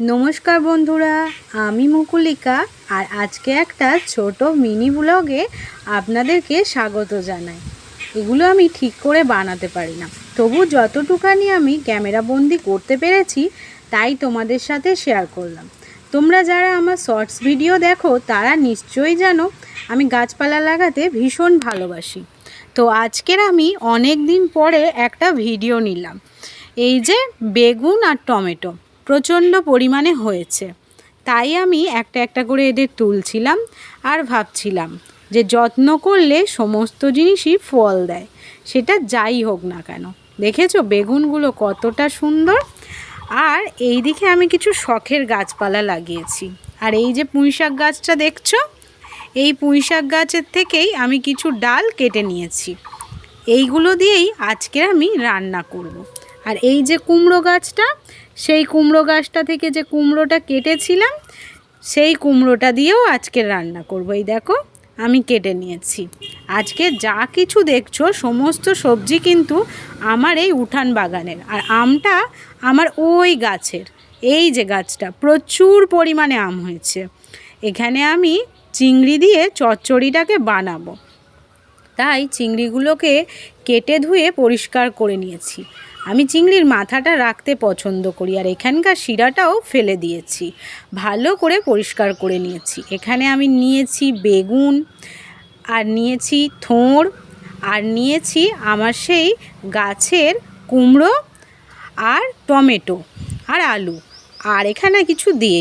নমস্কার বন্ধুরা, আমি মুকুলিকা আর আজকে একটা ছোট মিনি ব্লগে আপনাদেরকে স্বাগত জানাই। এগুলো আমি ঠিক করে বানাতে পারি না। তবু যতটুকানি আমি ক্যামেরা বন্দি করতে পেরেছি, তাই তোমাদের সাথে শেয়ার করলাম। তোমরা যারা আমার শর্টস ভিডিও দেখো, তারা নিশ্চয়ই জানো, আমি গাছপালা লাগাতে ভীষণ ভালোবাসি। তো আজকের আমি অনেক দিন পরে একটা ভিডিও নিলাম। এই যে বেগুন আর টমেটো। প্রচণ্ড পরিমাণে হয়েছে। তাই আমি একটা একটা করে এদের তুলছিলাম আর ভাবছিলাম যে যত্ন করলে সমস্ত জিনিসই ফল দেয়। সেটা যাই হোক না কেন। দেখেছ বেগুনগুলো কতটা সুন্দর? আর এই দিকে আমি কিছু শখের গাছপালা লাগিয়েছি। আর এই যে পুঁইশাক গাছটা দেখছ? এই পুঁইশাক গাছের থেকেই আমি কিছু ডাল কেটে নিয়েছি। এইগুলো দিয়েই আজকে আমি রান্না করব। আর এই যে কুমড়ো গাছটা, সেই কুমড়ো গাছটা থেকে যে কুমড়োটা কেটেছিলাম, সেই কুমড়োটা দিয়েও আজকে রান্না করব। এই দেখো, আমি কেটে নিয়েছি। আজকে যা কিছু দেখছ, সমস্ত সবজি কিন্তু আমার এই উঠান বাগানের। আর আমটা আমার ওই গাছের, এই যে গাছটা, প্রচুর পরিমাণে আম হয়েছে। এখানে আমি চিংড়ি দিয়ে চচ্চড়িটাকে বানাবো। তাই চিংড়িগুলোকে কেটে ধুয়ে পরিষ্কার করে নিয়েছি। আমি চিংড়ির মাথাটা রাখতে পছন্দ করি আর এখানকার শিরাটাও ফেলে দিয়েছি। ভালো করে পরিষ্কার করে নিয়েছি। এখানে আমি নিয়েছি বেগুন, আর নিয়েছি থোঁড়, আর নিয়েছি আমার সেই গাছের কুমড়ো আর টমেটো আর আলু। আর এখানে কিছু দিয়ে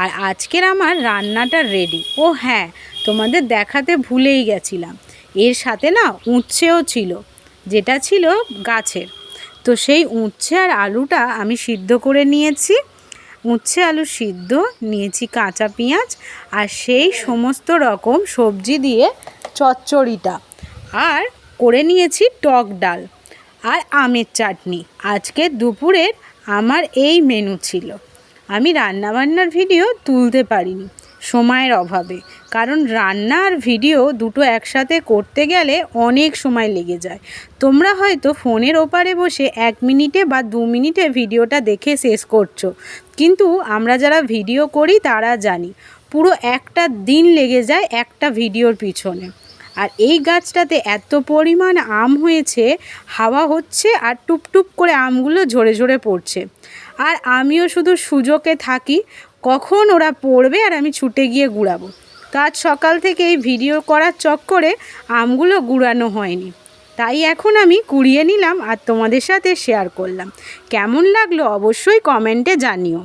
আর আজকের আমার রান্নাটা রেডি ও হ্যাঁ তোমাদের দেখাতে ভুলেই গেছিলাম। এর সাথে না উচ্ছেও ছিল, যেটা ছিল গাছের। তো সেই উচ্ছে আর আলুটা আমি সিদ্ধ করে নিয়েছি। উচ্ছে, আলু সিদ্ধ, নিয়েছি কাঁচা পেঁয়াজ আর সেই সমস্ত রকম সবজি দিয়ে চচ্চড়িটা। আর করে নিয়েছি টক ডাল আর আমের চাটনি। আজকে দুপুরের আমার এই মেনু ছিল। আমি রান্নাবান্নার ভিডিও তুলতে পারিনি। সময়ের অভাবে। কারণ রান্না আর ভিডিও দুটো একসাথে করতে গেলে অনেক সময় লেগে যায়। তোমরা হয়তো ফোনের ওপারে বসে এক মিনিটে বা দু মিনিটে ভিডিওটা দেখে শেষ করছ। কিন্তু আমরা যারা ভিডিও করি তারা জানি, পুরো একটা দিন লেগে যায় একটা ভিডিওর পিছনে। আর এই গাছটাতে এত পরিমাণ আম হয়েছে, হাওয়া হচ্ছে আর টুপটুপ করে আমগুলো ঝরে ঝরে পড়ছে। আর আমিও শুধু সুযোগে থাকি কখন ওরা পড়বে আর আমি ছুটে গিয়ে গুড়াবো। তো আজ সকাল থেকে এই ভিডিও করার চক্করে আমগুলো গুড়ানো হয়নি। তাই এখন আমি কুড়িয়ে নিলাম আর তোমাদের সাথে শেয়ার করলাম। কেমন লাগল অবশ্যই কমেন্টে জানিও।